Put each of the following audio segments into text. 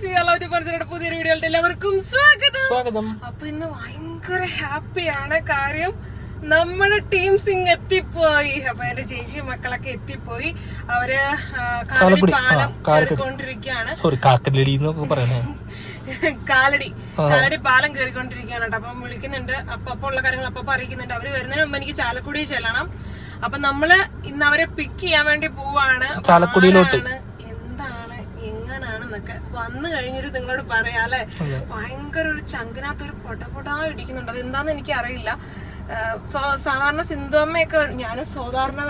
പുതിയൊരു വീഡിയോയിൽ എല്ലാവർക്കും സ്വാഗതം. സ്വാഗതം. അപ്പൊ ഇന്ന് ഭയങ്കര ഹാപ്പിയാണ് കാര്യം നമ്മുടെ ടീം സിംഗ് എത്തിപ്പോയി. അപ്പൊ എന്റെ ചേച്ചി മക്കളൊക്കെ എത്തിപ്പോയി. അവർ. പാലം കയറിക്കൊണ്ടിരിക്കുകയാണ്. കാലടി. കാലടി പാലം കയറിക്കൊണ്ടിരിക്കുകയാണ് കേട്ടോ. അപ്പം വിളിക്കുന്നുണ്ട്. അപ്പൊ അപ്പൊ ഉള്ള കാര്യങ്ങൾ അപ്പൊ അറിയിക്കുന്നുണ്ട്. അവർ വരുന്നതിന് മുമ്പ് എനിക്ക് ചാലക്കുടി ചെല്ലണം. അപ്പൊ നമ്മൾ ഇന്ന് അവരെ പിക്ക് ചെയ്യാൻ വേണ്ടി പോവാണ്. ചാലക്കുടിയിലോട്ട്. വന്നു കഴിഞ്ഞിട്ട് നിങ്ങളോട് പറയാം അല്ലെ? ഭയങ്കര ഒരു ചങ്കിനകത്ത് ഒരു പൊടപൊടാ ഇടിക്കുന്നുണ്ട്. അത് എന്താന്ന് എനിക്ക് അറിയില്ല സാധാരണ സിന്ധുവമ്മയൊക്കെ ഞാൻ സാധാരണ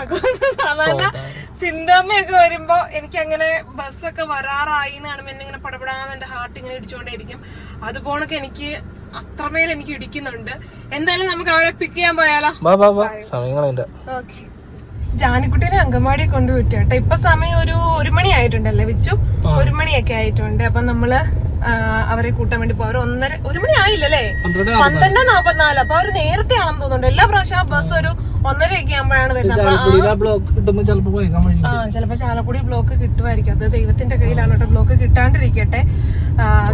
സാധാരണ സിന്ധുവമ്മയൊക്കെ വരുമ്പോ എനിക്ക് അങ്ങനെ ബസ്സൊക്കെ വരാറായി എന്ന് എന്നെ ഇങ്ങനെ പടപെടാന്ന് എന്റെ ഹാർട്ട് ഇങ്ങനെ ഇടിച്ചുകൊണ്ടേയിരിക്കും അതുപോണൊക്കെ എനിക്ക് അത്രമേൽ എനിക്ക് ഇടിക്കുന്നുണ്ട്. എന്തായാലും നമുക്ക് അവരെ പിക്ക് ചെയ്യാൻ പോയാലോ? ഓക്കെ ജാനിക്കുട്ടീനെ അങ്കമാടി കൊണ്ടുവിട്ടു കേട്ടോ. ഇപ്പൊ സമയം ഒരു ഒരു മണി ആയിട്ടുണ്ടല്ലേ വിച്ചു? ഒരു മണിയൊക്കെ ആയിട്ടുണ്ട്. അപ്പൊ നമ്മൾ അവരെ കൂട്ടാൻ വേണ്ടി പോവാ. ഒരു ഒന്നര ഒരു മണി ആയില്ലല്ലേ? പന്ത്രണ്ട് നാപ്പത്തിനാല് അപ്പൊ അവർ നേരത്തെ ആണെന്ന് തോന്നുന്നുണ്ട്. എല്ലാ പ്രാവശ്യം ആ ബസ് ഒരു ഒന്നരയൊക്കെ ആകുമ്പോഴാണ് വരുന്നത്. ആ ചിലപ്പോ ചാലക്കുടി ബ്ലോക്ക് കിട്ടുമായിരിക്കും അത് ദൈവത്തിന്റെ കയ്യിലാണ് കേട്ടോ. ബ്ലോക്ക് കിട്ടാണ്ടിരിക്കട്ടെ.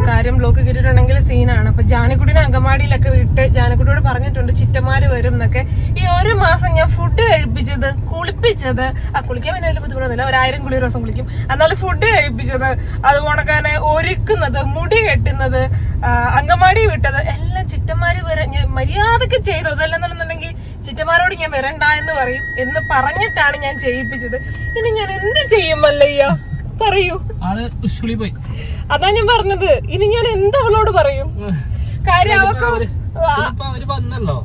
കാര്യം ബ്ലോക്ക് കിട്ടിയിട്ടുണ്ടെങ്കിൽ സീനാണ് അപ്പൊ ജാനക്കുട്ടിനെ അങ്കമാടിയിലൊക്കെ വിട്ട് ജാനക്കുടിയോട് പറഞ്ഞിട്ടുണ്ട് ചിറ്റമാര് വരും എന്നൊക്കെ. ഈ ഒരു മാസം ഞാൻ ഫുഡ് കഴിപ്പിച്ചത് കുളിപ്പിച്ചത് ആ കുളിക്കാൻ പിന്നെ വലിയ ബുദ്ധിമുട്ടൊന്നുമില്ല. ഒരു ആയിരം കുളി ദിവസം കുളിക്കും. എന്നാലും ഫുഡ് കഴിപ്പിച്ചത് തന്നെ ഒരുക്കുന്നത് മുടി കെട്ടുന്നത് അങ്കമാടി വിട്ടത് എല്ലാം ചിറ്റമാര് വരെ ഞാൻ മര്യാദയ്ക്ക് ചെയ്തു. അതല്ലെന്നുണ്ടെങ്കിൽ ചിറ്റന്മാരോട് ഞാൻ വരണ്ട എന്ന് പറയും എന്ന് പറഞ്ഞിട്ടാണ് ഞാൻ ചെയ്യിപ്പിച്ചത്. ഇനി ഞാൻ എന്ത് ചെയ്യും മല്ലയ്യ പറയൂ. പോയി. അതാ ഞാൻ പറഞ്ഞത്. ഇനി ഞാൻ എന്താ അവളോട് പറയും? കാര്യം അവക്ക് അവർ വന്നല്ലോ.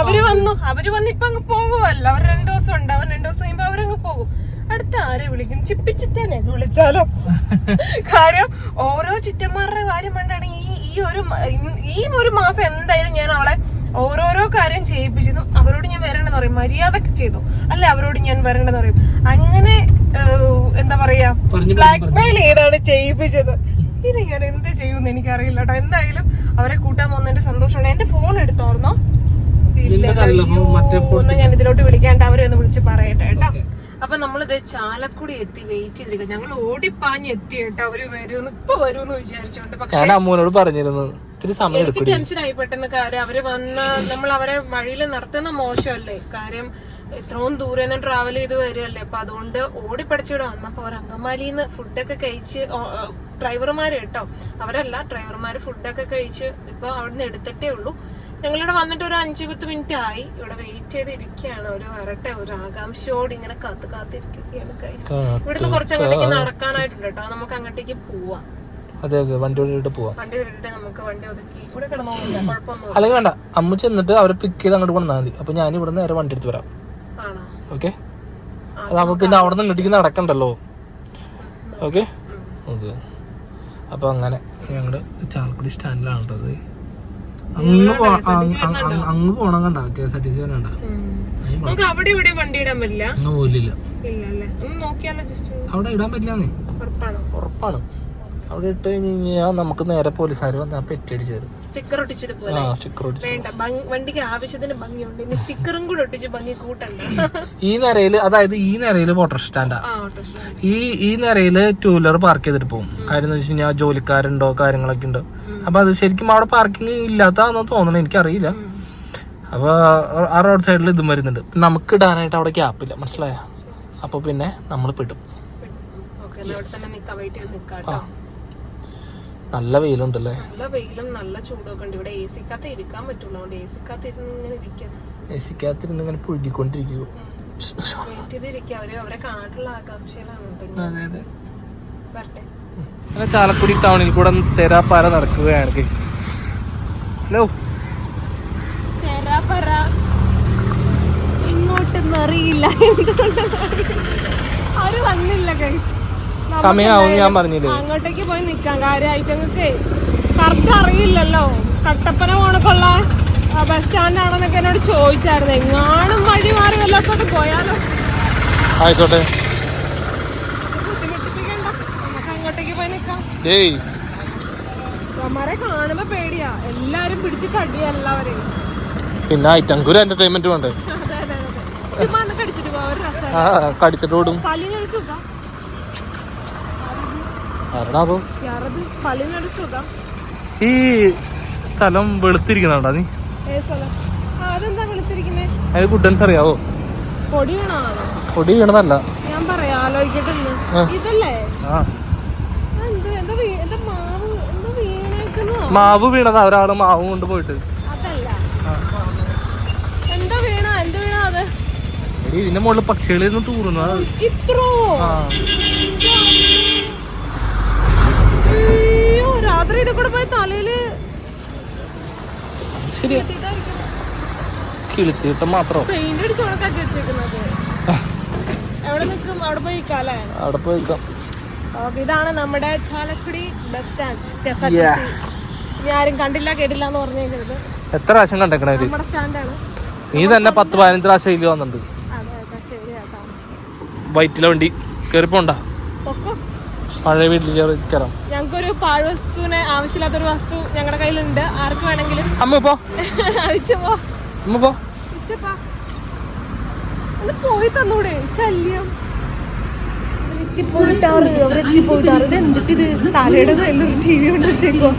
അവർ വന്നു. അവർ വന്ന് ഇപ്പൊ അങ്ങ് പോകുമല്ലോ അവർ രണ്ടു ദിവസം ഉണ്ട് അവർ രണ്ടു ദിവസം കഴിയുമ്പോ അവരങ്ങ് പോകും. അടുത്ത ആരെ വിളിക്കും? ചിപ്പിച്ചിട്ടനെ വിളിച്ചാലോ? കാര്യം ഓരോ ചിറ്റന്മാരുടെ കാര്യം വേണ്ടാണ് ഈ ഈ ഒരു ഈ ഒരു മാസം എന്തായാലും ഞാൻ അവളെ ഓരോരോ കാര്യം ചെയ്യിപ്പിച്ചതും അവരോട് ഞാൻ വരേണ്ടെന്ന് പറയും. മര്യാദയ്ക്ക് ചെയ്തു. അല്ലെ അവരോട് ഞാൻ വരേണ്ടെന്ന് പറയും. അങ്ങനെ എന്താ പറയാ? ബ്ലാക്ക് മെയിൽ ചെയ്താണ് ചെയ്യിപ്പിച്ചത്. ഇനി ഞാൻ എന്ത് ചെയ്യുമെന്ന് എനിക്കറിയില്ല കേട്ടോ. എന്തായാലും അവരെ കൂട്ടാൻ പോകുന്നതിന്റെ സന്തോഷമാണ്. എന്റെ ഫോൺ എടുത്തോർന്നോ? ഒന്ന് ഞാൻ ഇതിലോട്ട് വിളിക്കാണ്ട് അവരെ ഒന്ന് വിളിച്ച് പറയട്ടെ കേട്ടോ. അപ്പൊ നമ്മളിത് ചാലക്കുടി എത്തി വെയിറ്റ് ചെയ്തിരിക്കുക ഞങ്ങൾ ഓടിപ്പാഞ്ഞ് എത്തി കേട്ടോ. അവർ വരുമെന്ന് ഇപ്പൊ വരുമെന്ന് വിചാരിച്ചോണ്ട്. പക്ഷേ അമ്മൂനോട് പറഞ്ഞിരുന്നു. എനിക്ക് ടെൻഷൻ ടെൻഷനായി പെട്ടെന്ന് കാര്യം. അവർ വന്ന് നമ്മൾ അവരെ വഴിയിൽ നിർത്തുന്ന മോശമല്ലേ? കാര്യം ഇത്രയും ദൂരെ നിന്ന് ട്രാവൽ ചെയ്ത് വരുവല്ലേ അപ്പൊ അതുകൊണ്ട് ഓടിപ്പടിച്ചിവിടെ വന്നപ്പോ അവർ അങ്കമാലിന്ന് ഫുഡൊക്കെ കഴിച്ച് ഡ്രൈവർമാര് കേട്ടോ. അവരല്ല ഡ്രൈവർമാര് ഫുഡൊക്കെ കഴിച്ച് ഇപ്പൊ അവിടുന്ന് എടുത്തിട്ടേ ഉള്ളൂ. ഞങ്ങളിവിടെ വന്നിട്ട് ഒരു അഞ്ചു പത്ത് മിനിറ്റ് ആയി. ഇവിടെ വെയിറ്റ് ചെയ്ത് ഇരിക്കുകയാണ് ഒരു വരട്ടെ ഒരു ആകാംക്ഷയോട് ഇങ്ങനെ കാത്തു കാത്തിരിക്കുകയാണ്. ഇവിടുന്ന് കുറച്ച് അങ്ങോട്ടേക്ക് നടക്കാനായിട്ടുണ്ട് കേട്ടോ. നമുക്ക് അങ്ങോട്ടേക്ക് പോവാം. അതെ അതെ. വണ്ടി വഴിയിട്ട് പോവാം. വണ്ടി വിട്ടിട്ട് നമുക്ക് വണ്ടി ഒതുക്കി ഇവിടെ കിടന്നോന്നില്ല കുഴപ്പമൊന്നും അല്ലെങ്കിൽ വേണ്ട. അമ്മ ചെന്നിട്ട് അവരെ പിക്ക് ചെയ്ത് അങ്ങോട്ട് കൊണ്ടുവന്നാൽ മതി. അപ്പൊ ഞാൻ ഇവിടെ നേരെ വണ്ടി എടുത്ത് വരാം. ഓക്കെ നമ്മൾ പിന്നെ അവിടെ നിന്ന് ഇടിക്കുന്ന നടക്കണ്ടല്ലോ. ഓക്കെ ഓക്കെ അപ്പോൾ അങ്ങനെ ഞങ്ങളുടെ ചാലക്കുടി സ്റ്റാൻഡിലാണ് കേട്ടത് അങ്ങ് അങ്ങ് പോണം കണ്ട K S R T C നമുക്ക് അവിടെ ഇവിടെ വണ്ടി ഇടാൻ പറ്റില്ല? അങ്ങ് പോലില്ല അവിടെ ഇടാൻ ഉറപ്പാണ്. അവിടെ ഇട്ട് കഴിഞ്ഞ് കഴിഞ്ഞാൽ നമുക്ക് നേരെ പോലീസുകാർ പെറ്റി അടിച്ചു തരും. സ്റ്റിക്കർ ഒട്ടിച്ചത് ആ സ്റ്റിക്കർ ഒട്ടിച്ചു വേണ്ട ഭംഗി- വണ്ടിക്ക് ആവശ്യത്തിന് ഭംഗിയുണ്ട്. ഇനി സ്റ്റിക്കറും കൂടെ ഒട്ടിച്ച് ഭംഗി കൂട്ടണ്ട. ഈ നിരയിൽ അതായത് ഈ നിരയിൽ മോട്ടോർ സ്റ്റാൻഡാ. ആ ഓട്ടോ ഈ ഈ നിരയിൽ ടൂ വീലർ പാർക്ക് ചെയ്തിട്ട് പോകും. കാര്യം എന്ന് വെച്ച് കഴിഞ്ഞാൽ ജോലിക്കാരുണ്ടോ കാര്യങ്ങളൊക്കെ ഉണ്ട്. അപ്പൊ അത് ശരിക്കും അവിടെ പാർക്കിംഗ് ഇല്ലാത്താന്ന് തോന്നണം എനിക്കറിയില്ല. അപ്പൊ ആ റോഡ് സൈഡിൽ ഇതും വരുന്നുണ്ട്. നമുക്ക് ഇടാനായിട്ട് അവിടെ ഗ്യാപ്പില്ല മനസ്സിലായ? അപ്പൊ പിന്നെ നമ്മൾ പെടും. ഓക്കെ അവിടെ തന്നെ നിക്കാം വെയിറ്റ് ചെയ്ത് നിക്കാം കേട്ടോ. നല്ല വെയിലുണ്ടല്ലേ? നല്ല വെയിലും നല്ല ചൂടൊക്കെ ഉണ്ട്. ഇവിടെ എ സിക്കകത്ത് ഇരിക്കാൻ പറ്റുള്ളൂ അതുകൊണ്ട് എ സിക്കകത്ത് ഇരുന്ന് ഇങ്ങനെ ഇരിക്കാം എ ഇങ്ങനെ ഇരുന്ന് ഇങ്ങനെ അങ്ങനെ ചാലക്കുടി ടൗണിൽ കൂടെ തെരാപ്പാര നടക്കുകയാണ്. ഹലോ. തെരാപ്പാര ഇങ്ങോട്ടൊന്നും അറിയില്ല. അവർ വന്നില്ല കൈ സമയമാവും ഞാൻ പറഞ്ഞില്ലേ? അങ്ങോട്ടേക്ക് പോയി നിക്കാം കാര്യമായിട്ട് ഞങ്ങൾക്ക് കറക്റ്റ് അറിയില്ലല്ലോ. കട്ടപ്പന പോണക്കുള്ള ബസ് സ്റ്റാൻഡ് ആണെന്നൊക്കെ എന്നോട് ചോദിച്ചായിരുന്നു. എങ്ങാനും വഴി മാറി വല്ലാത്തോട്ട് പോയാലോ? ആയിക്കോട്ടെ. അങ്ങോട്ടേക്ക് പോയി നിൽക്കാം. ഏയ്. അമ്മമാരെ കാണുമ്പോ പേടിയാ. എല്ലാരും പിടിച്ച് കടിയാ എല്ലാവരെയും. പിന്നെ ഐറ്റങ്കൂര് എന്റർടൈൻമെന്റ് വേണ്ടേ? കടിച്ചിട്ട് കടിച്ചിട്ട് ഓടും. ആരടാ ഈ സ്ഥലം വെളുത്തിരിക്കുന്നുണ്ടോ നീ. അത് കുട്ടൻസ് അറിയാവോ? പൊടി വീണതല്ല. ഞാൻ പറയാം മാവ് വീണതാ ഒരാൾ മാവ് കൊണ്ട് പോയിട്ട്. ഇതിന്റെ മുകളിൽ പക്ഷികളിൽ നിന്ന് തൂറുന്നു ഇത്രോ തലയിൽ കിളുത്തിയിട്ട് മാത്രം. പെയിന്റ് വെച്ചേക്കുന്നത്. എവിടെ നിൽക്കും? അവിടെ പോയി അവിടെ പോയിക്കാം ഇതാണ് നമ്മുടെ ചാലക്കുടി ബസ് സ്റ്റാൻഡ് ആരും കണ്ടില്ല കേട്ടില്ല എന്ന് പറഞ്ഞേക്കരുത് എത്ര പ്രാവശ്യം കണ്ടേക്കണേ നമ്മുടെ സ്റ്റാൻഡാണ് നീ തന്നെ പത്ത് പതിനഞ്ച് പ്രാവശ്യം ഇതിൽ വന്നിട്ടുണ്ട്. ശരി വൈറ്റിലെ വണ്ടി. കയറി പോണ്ട പൊക്കോ. പഴയ വീട്ടിൽ കയറി കയറാം. ഞങ്ങൾക്കൊരു പാഴ്വസ്തുവിനെ ആവശ്യമില്ലാത്തൊരു വസ്തു ഞങ്ങളുടെ കയ്യിലുണ്ട്. ആർക്ക് വേണമെങ്കിലും. അമ്മ പോ. അമ്മ പോ. പോയി തന്നൂടെ. ശല്യം. അവരെത്തിപ്പോയിട്ടാറ് അവരെത്തിപ്പോയിട്ടാറ് ഇത് എന്തിട്ടിത് തലയുടെ നല്ലൊരു ടി വി കൊണ്ട് വെച്ചേക്കോ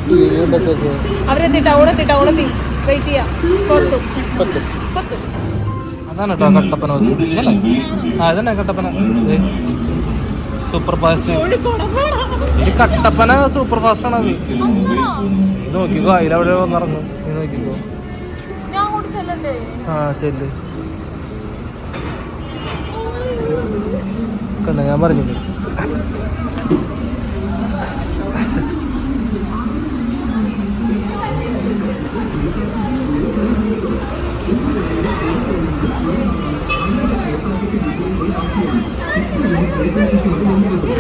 അവരെത്തി ടൗണെത്തി ടൗണെത്തി വെയിറ്റ് ചെയ്യാം. പുറത്തു പുറത്തു അതാണ് കേട്ടോ കട്ടപ്പന അതന്നെ അല്ലേ ആ ഇതന്നെ കട്ടപ്പന. ദേ. സൂപ്പർ ഫാസ്റ്റ് പോടാ. കട്ടപ്പന സൂപ്പർ ഫാസ്റ്റ് ആണ് അത്. നോക്കിക്കോ അതിലവിടെ വന്നിറങ്ങും നീ നോക്കിക്കോ. ആ ചെല്ല്. കണ്ട ഞാൻ പറഞ്ഞില്ലേ?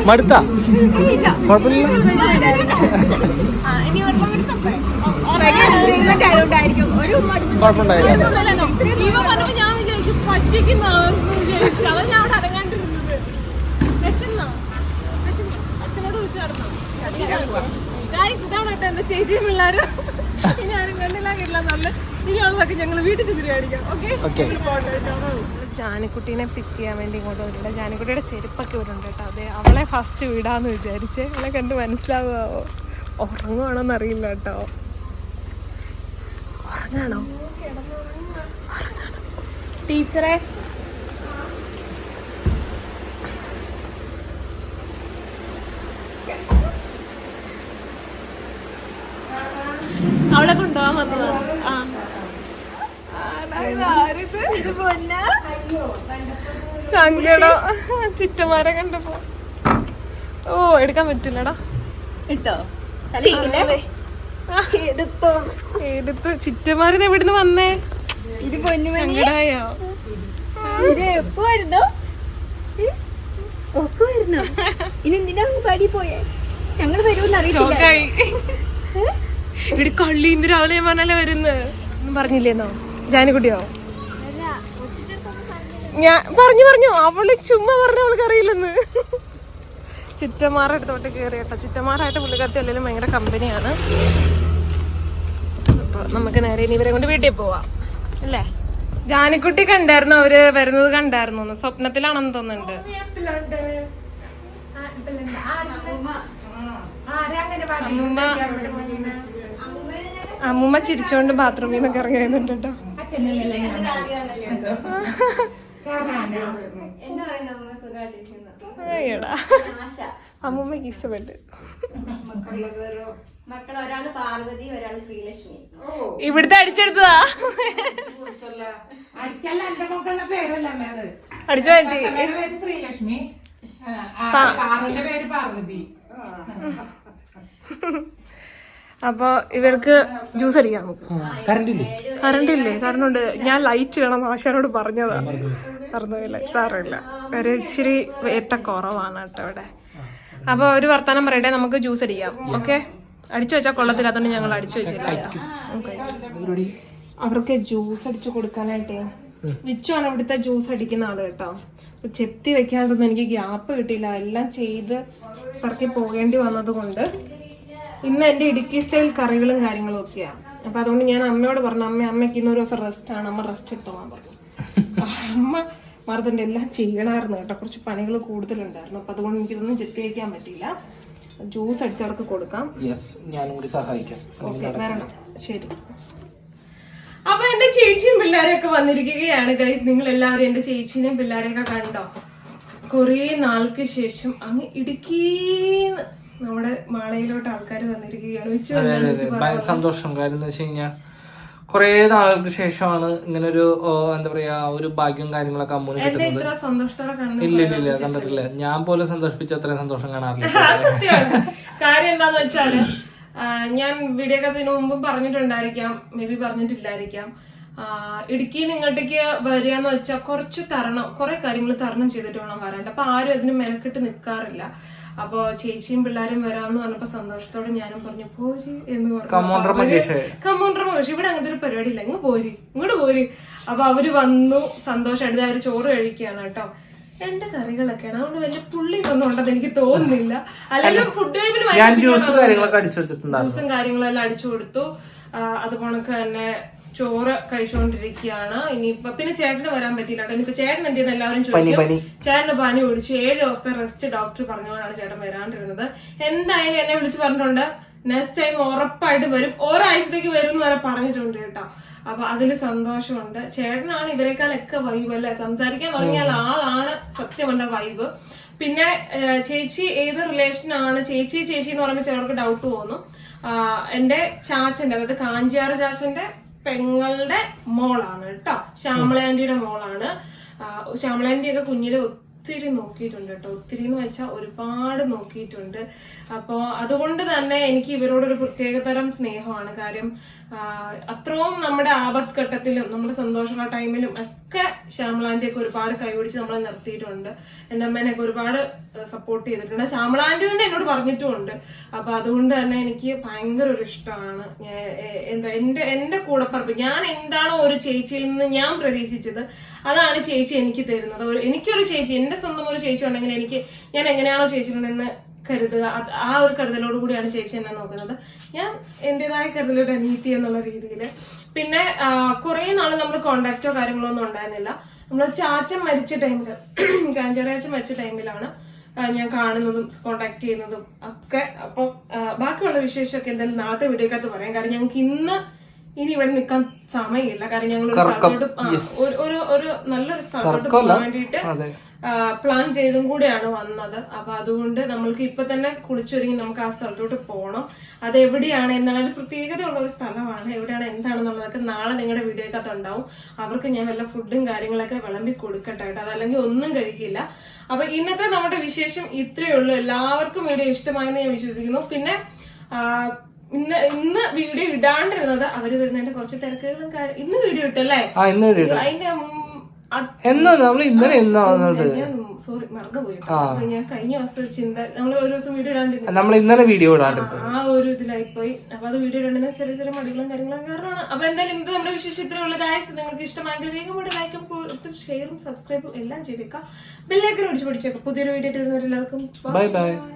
കേട്ടോ കുഴപ്പമില്ല ചേച്ചിയും പിള്ളേരും? ഇനി ആരും കണ്ടില്ല കിട്ടില്ല നല്ല ഇനിയുള്ളതൊക്കെ ഞങ്ങൾ വീട്ടിൽ ചെന്നിട്ട് കാണിക്കാം ഓക്കെ. ജാനിക്കുട്ടീനെ പിക്ക് ചെയ്യാൻ വേണ്ടി ഇങ്ങോട്ട് വരുന്നുണ്ട് ജാനക്കുട്ടിയുടെ ചെരുപ്പൊക്കെ വരുന്നുണ്ട് കേട്ടോ. അതെ അവളെ ഫസ്റ്റ് വിടാന്ന് വിചാരിച്ച്. അവളെ കണ്ട് മനസ്സിലാവുമോ ഉറങ്ങുവാണോന്ന് അറിയില്ല കേട്ടോ. ഉറങ്ങാണോ? ടീച്ചറെ. അവളെ കൊണ്ടുപോകാൻ വന്നതാണ് ആ. സങ്കടം. ചുറ്റമാരെ കണ്ടപ്പോ. ഓ എടുക്കാൻ പറ്റില്ലടാ. ഇട്ടോ എടുത്തോ? എടുത്തു ചുറ്റമാരനെ എവിടുന്ന് വന്നേ. ഇത് സങ്കടായോ? ഇത് എപ്പോ വരുന്നോ ഒപ്പ് വരുന്നോ ഇനി എന്തിനാ പാടി പോയേ. ഞങ്ങൾ വരുമെന്ന് അറിയത്തില്ല. ചോക്കായി. ഇവിടെ കള്ളി ഇന്ന് രാവിലെ പറഞ്ഞല്ലേ വരുന്നത്? പറഞ്ഞില്ലേന്നോ? ജാനിക്കുട്ടിയോ ഞാൻ പറഞ്ഞു പറഞ്ഞു. അവൾ ചുമ്മാ പറഞ്ഞ അവൾക്ക് അറിയില്ലെന്ന്. ചിറ്റമാരുടെ അടുത്തോട്ട് കയറി കേട്ടോ. ചുറ്റമാറായിട്ട് പുള്ളിക്കാരത്തി എല്ലാവരും ഭയങ്കര കമ്പനിയാണ്. അപ്പൊ നമുക്ക് നേരെ ഇനി ഇവരെ കൊണ്ട് വീട്ടിൽ പോവാം. അല്ലേ? ജാനിക്കുട്ടി കണ്ടായിരുന്നു അവർ വരുന്നത് കണ്ടായിരുന്നു. സ്വപ്നത്തിലാണെന്ന് തോന്നുന്നുണ്ട്. അമ്മൂമ്മ. അമ്മൂമ്മ ചിരിച്ചോണ്ട് ബാത്റൂമിൽ നിന്നൊക്കെ ഇറങ്ങി വരുന്നുണ്ട് കേട്ടോ. അമ്മൂമ്മക്ക് ഇഷ്ടപ്പെട്ട്. മക്കൾ ഒരാൾ പാർവതി ഒരാൾ ശ്രീലക്ഷ്മി. ഇവിടുത്തെ അടിച്ചെടുത്തതാ? അടിക്കല്ല എന്റെ മക്കളുടെ പേരല്ല അടിച്ചു പേര് ശ്രീലക്ഷ്മി. സാറിന്റെ പേര് പാർവതി. അപ്പൊ ഇവർക്ക് ജ്യൂസ് അടിക്കാം നമുക്ക്. കറണ്ട് ഇല്ലേ കറണ്ട് ഇല്ലേ കറണ്ട് ഞാൻ ലൈറ്റ് വേണം ആശാനോട് പറഞ്ഞതാ. പറഞ്ഞില്ല സാറില്ല. ഒരു ഇച്ചിരി വേട്ട കുറവാണ് കേട്ടോ ഇവിടെ. അപ്പൊ ഒരു വർത്താനം പറയട്ടെ? നമുക്ക് ജ്യൂസ് അടിക്കാം. ഓക്കെ? അടിച്ചു വെച്ചാൽ കൊള്ളത്തില്ല. അതുകൊണ്ട് ഞങ്ങൾ അടിച്ചു വെച്ചില്ല. അവർക്ക് ജ്യൂസ് അടിച്ചു കൊടുക്കാനായിട്ടേ. വിച്ചുവാണ് ഇവിടുത്തെ ജ്യൂസ് അടിക്കുന്ന ആൾ കേട്ടോ. ചെത്തി വെക്കാണ്ടൊന്നും എനിക്ക് ഗ്യാപ്പ് കിട്ടിയില്ല. എല്ലാം ചെയ്ത് പറക്കി പോകേണ്ടി വന്നത് കൊണ്ട് ഇന്ന് എന്റെ ഇടുക്കി സ്റ്റൈൽ കറികളും കാര്യങ്ങളും ഒക്കെയാണ് അപ്പൊ അതുകൊണ്ട് ഞാൻ അമ്മയോട് പറഞ്ഞു അമ്മ അമ്മയ്ക്ക് ഇന്നൊരു ദിവസം റെസ്റ്റ് ആണ്. അമ്മ റെസ്റ്റ് എടുത്തോളാൻ പറഞ്ഞു. അമ്മ മറുതുണ്ട് എല്ലാം ചെയ്യണമായിരുന്നു കേട്ടോ. കുറച്ച് പണികൾ കൂടുതലുണ്ടായിരുന്നു. അപ്പൊ അതുകൊണ്ട് എനിക്കിതൊന്നും ജെറ്റ് വയ്ക്കാൻ പറ്റിയില്ല. ജ്യൂസ് അടിച്ചവർക്ക് കൊടുക്കാം. യെസ് ഞാനും കൂടി സഹായിക്കാം. ഓക്കെ വരണം. ശരി. അപ്പൊ എന്റെ ചേച്ചിയും പിള്ളേരെയൊക്കെ വന്നിരിക്കുകയാണ്. ഗൈസ് നിങ്ങൾ എല്ലാവരും എന്റെ ചേച്ചിനെയും പിള്ളേരെയൊക്കെ കണ്ടോ? കുറേ നാൾക്ക് ശേഷം അങ്ങ് ഇടുക്കീന്ന് നമ്മുടെ മാളയിലോട്ട് ആൾക്കാർ വന്നിരിക്കുകയാണ്. സന്തോഷം. കാര്യം എന്ന് വെച്ച് കഴിഞ്ഞാൽ കുറേ നാളുകൾക്ക് ശേഷമാണ് ഇങ്ങനെ ഒരു എന്താ പറയാ ഒരു ഭാഗ്യവും കാര്യങ്ങളൊക്കെ അമ്മൂന് കിട്ടുന്നത്. ഇല്ല ഇല്ല ഇല്ല കണ്ടിട്ടില്ല. ഞാൻ പോലും സന്തോഷിപ്പിച്ച അത്രയും സന്തോഷം കാണാറില്ല. കാര്യം എന്താന്ന് വെച്ചാൽ ഞാൻ വീഡിയോ കത്തിന് മുമ്പും പറഞ്ഞിട്ടുണ്ടായിരിക്കാം മേ ബി പറഞ്ഞിട്ടില്ലായിരിക്കാം. ഇടുക്കിയിൽ നിങ്ങോട്ടേക്ക് വരിക എന്ന് വെച്ചാൽ കുറച്ച് തരണം കുറെ കാര്യങ്ങൾ തരണം ചെയ്തിട്ട് വേണം വരാണ്ട് അപ്പൊ ആരും അതിന് മെനക്കെട്ട് നിൽക്കാറില്ല അപ്പൊ ചേച്ചിയും പിള്ളേരും വരാമെന്ന് പറഞ്ഞപ്പോ സന്തോഷത്തോടെ ഞാനും പറഞ്ഞു പോര് എന്ന് കമോണ്ടർ പറഞ്ഞു മകേഷ് കമ്പൗണ്ടർ പക്ഷെ ഇവിടെ അങ്ങനത്തെ ഒരു പരിപാടി ഇല്ല ഇങ്ങ് പോര് ഇങ്ങോട്ട് പോര്. അപ്പൊ അവർ വന്നു സന്തോഷമായിട്ട് അവർ ചോറ് കഴിക്കുകയാണ് കേട്ടോ. എന്റെ കറികളൊക്കെയാണ്. അതുകൊണ്ട് വലിയ പുള്ളി ഒന്നും ഉണ്ടെന്ന് എനിക്ക് തോന്നുന്നില്ല. അല്ലെങ്കിൽ ഫുഡ് കഴിഞ്ഞാൽ ജ്യൂസ് കാര്യങ്ങളൊക്കെ അടിച്ചു കൊടുത്തു. അതുപോണക്ക് തന്നെ ചോറ് കഴിച്ചുകൊണ്ടിരിക്കുകയാണ് ഇനിയിപ്പൊ പിന്നെ ചേട്ടന് വരാൻ പറ്റിയില്ല കേട്ടോ. ഇനിയിപ്പോ ചേട്ടൻ എന്ത് ചെയ്യുന്ന? എല്ലാവരും ചോദിക്കും. ചേട്ടന് പനി പിടിച്ചു. ഏഴ് ദിവസത്തെ റെസ്റ്റ് ഡോക്ടർ പറഞ്ഞുകൊണ്ടാണ് ചേട്ടൻ വരാണ്ടിരുന്നത്. എന്തായാലും എന്നെ വിളിച്ച് പറഞ്ഞിട്ടുണ്ട്. നെക്സ്റ്റ് ടൈം ഉറപ്പായിട്ട് വരും. ഒരാഴ്ചത്തേക്ക് വരും എന്ന് വരെ പറഞ്ഞിട്ടുണ്ട് കേട്ടോ. അപ്പൊ അതിൽ സന്തോഷമുണ്ട്. ചേട്ടനാണ് ഇവരെക്കാളൊക്കെ വൈബ് അല്ലെ? സംസാരിക്കാൻ തുടങ്ങിയാൽ ആളാണ് സത്യം വൈബ് പിന്നെ ചേച്ചി ഏത് റിലേഷൻ ആണ്? ചേച്ചി ചേച്ചി എന്ന് പറയുമ്പോൾ ചിലർക്ക് ഡൗട്ട് തോന്നും. എന്റെ ചാച്ചന്റെ അതായത് കാഞ്ചിയാറ് ചാച്ചന്റെ പെങ്ങളുടെ മോളാണ് കേട്ടോ. ശ്യാമളാന്റിയുടെ മോളാണ്. ആഹ് ശ്യാമള ആന്റി ഒക്കെ കുഞ്ഞിലെ ഒത്തിരി നോക്കിയിട്ടുണ്ട് കേട്ടോ. ഒത്തിരി എന്ന് വെച്ചാൽ ഒരുപാട് നോക്കിയിട്ടുണ്ട്. അപ്പോ അതുകൊണ്ട് തന്നെ എനിക്ക് ഇവരോടൊരു പ്രത്യേകതരം സ്നേഹമാണ്. കാര്യം അത്രയും നമ്മുടെ ആപത്ഘട്ടത്തിലും നമ്മുടെ സന്തോഷമുള്ള ടൈമിലും ഒക്കെ ശ്യാമളാന്റി ഒക്കെ ഒരുപാട് കൈപിടിച്ച് നമ്മളെ നിർത്തിയിട്ടുണ്ട്. എന്റെ അമ്മേനെയൊക്കെ ഒരുപാട് സപ്പോർട്ട് ചെയ്തിട്ടുണ്ട്. ശ്യാമളാന്റി തന്നെ എന്നോട് പറഞ്ഞിട്ടുമുണ്ട്. അപ്പൊ അതുകൊണ്ട് തന്നെ എനിക്ക് ഭയങ്കര ഒരു ഇഷ്ടമാണ്. എന്താ എന്റെ എന്റെ കൂടപ്പറപ്പ്. ഞാൻ എന്താണോ ഒരു ചേച്ചിയിൽ നിന്ന് ഞാൻ പ്രതീക്ഷിച്ചത്? അതാണ് ചേച്ചി എനിക്ക് തരുന്നത്. എനിക്കൊരു ചേച്ചി എന്റെ സ്വന്തം ഒരു ചേച്ചി ഉണ്ടെങ്കിൽ എനിക്ക് ഞാൻ എങ്ങനെയാണോ ചേച്ചിയിൽ നിന്ന് കരുതുക. ആ ഒരു കരുതലോട് കൂടിയാണ് ചേച്ചി എന്നെ നോക്കുന്നത്. ഞാൻ എന്റേതായ കരുതലൊരു അനീതി എന്നുള്ള രീതിയിൽ പിന്നെ കുറെ നാൾ നമ്മൾ കോണ്ടാക്റ്റോ കാര്യങ്ങളോ ഒന്നും ഉണ്ടായിരുന്നില്ല. നമ്മൾ ചാച്ച മരിച്ച ടൈമിൽ കാഞ്ചറിയാച്ചൻ മരിച്ച ടൈമിലാണ് ഞാൻ കാണുന്നതും കോണ്ടാക്ട് ചെയ്യുന്നതും ഒക്കെ. അപ്പൊ ബാക്കിയുള്ള വിശേഷമൊക്കെ എന്തായാലും നാളത്തെ വീഡിയോക്കകത്ത് പറയാം. കാരണം ഞങ്ങൾക്ക് ഇന്ന് ഇനി ഇവിടെ നിൽക്കാൻ സമയമില്ല. കാരണം ഞങ്ങൾ ഒരു സ്ഥലത്തോട്ട് ഒരു- നല്ലൊരു സ്ഥലത്തോട്ട് പോകാൻ വേണ്ടിയിട്ട് പ്ലാൻ ചെയ്തും കൂടെയാണ് വന്നത്. അപ്പൊ അതുകൊണ്ട് നമ്മൾക്ക് ഇപ്പൊ തന്നെ കുളിച്ചൊരുങ്ങി നമുക്ക് ആ സ്ഥലത്തോട്ട് പോകണം അത് എവിടെയാണ് എന്നുള്ള ഒരു പ്രത്യേകതയുള്ള ഒരു സ്ഥലമാണ്. എവിടെയാണ് എന്താണെന്നുള്ളതൊക്കെ നാളെ നിങ്ങളുടെ വീഡിയോക്കകത്ത് ഉണ്ടാവും. അവർക്ക് ഞാൻ വല്ല ഫുഡും കാര്യങ്ങളൊക്കെ വിളമ്പി കൊടുക്കട്ടെ കേട്ടോ. അതല്ലെങ്കിൽ ഒന്നും കഴിക്കില്ല. അപ്പൊ ഇന്നത്തെ നമ്മുടെ വിശേഷം ഇത്രയേ ഉള്ളൂ. എല്ലാവർക്കും വീഡിയോ ഇഷ്ടമായെന്ന് ഞാൻ വിശ്വസിക്കുന്നു. പിന്നെ ഇന്ന് ഇന്ന് വീഡിയോ ഇടാണ്ടിരുന്നത് അവർ വരുന്നതിന്റെ കുറച്ച് തിരക്കുകളും കാര്യം ഇന്ന് വീഡിയോ ഇട്ടല്ലേ? ആ ഇന്ന് വീഡിയോ. അതിന്റെ എന്നാ നമ്മൾ ഇന്നലെ എന്നാ വന്നത് ഞാൻ സോറി മറന്നുപോയി. ഞാൻ കഴിഞ്ഞ ദിവസം ചിന്ത നമ്മൾ ഒരു ദിവസം വീഡിയോ ഇടാണ്ടിരുന്നു. നമ്മൾ ഇന്നലെ വീഡിയോ ഇടാണ്ടിരുന്നത് ആ ഒരു ഇതിലായി പോയി അപ്പൊ അത് വീഡിയോ ഇടണ്ടെന്ന് ചെറിയ ചെറിയ മടികളും കാര്യങ്ങളും കാരണമാണ്. അപ്പൊ എന്തായാലും ഇത് നമ്മുടെ വിശേഷം ഇത്രയുള്ള ഗായസ് നിങ്ങൾക്ക് ഇഷ്ടമായെങ്കിൽ വേഗം കൂടെ ലൈക്കും കൊടുത്ത് ഷെയറും സബ്സ്ക്രൈബും എല്ലാം ചെയ്തേക്കാം ബെല്ലൈക്കൻ ഒടിച്ച് പിടിച്ചേക്കാം പുതിയൊരു വീഡിയോ ഇട്ട് വരുന്നവരെല്ലാവർക്കും. Bye bye bye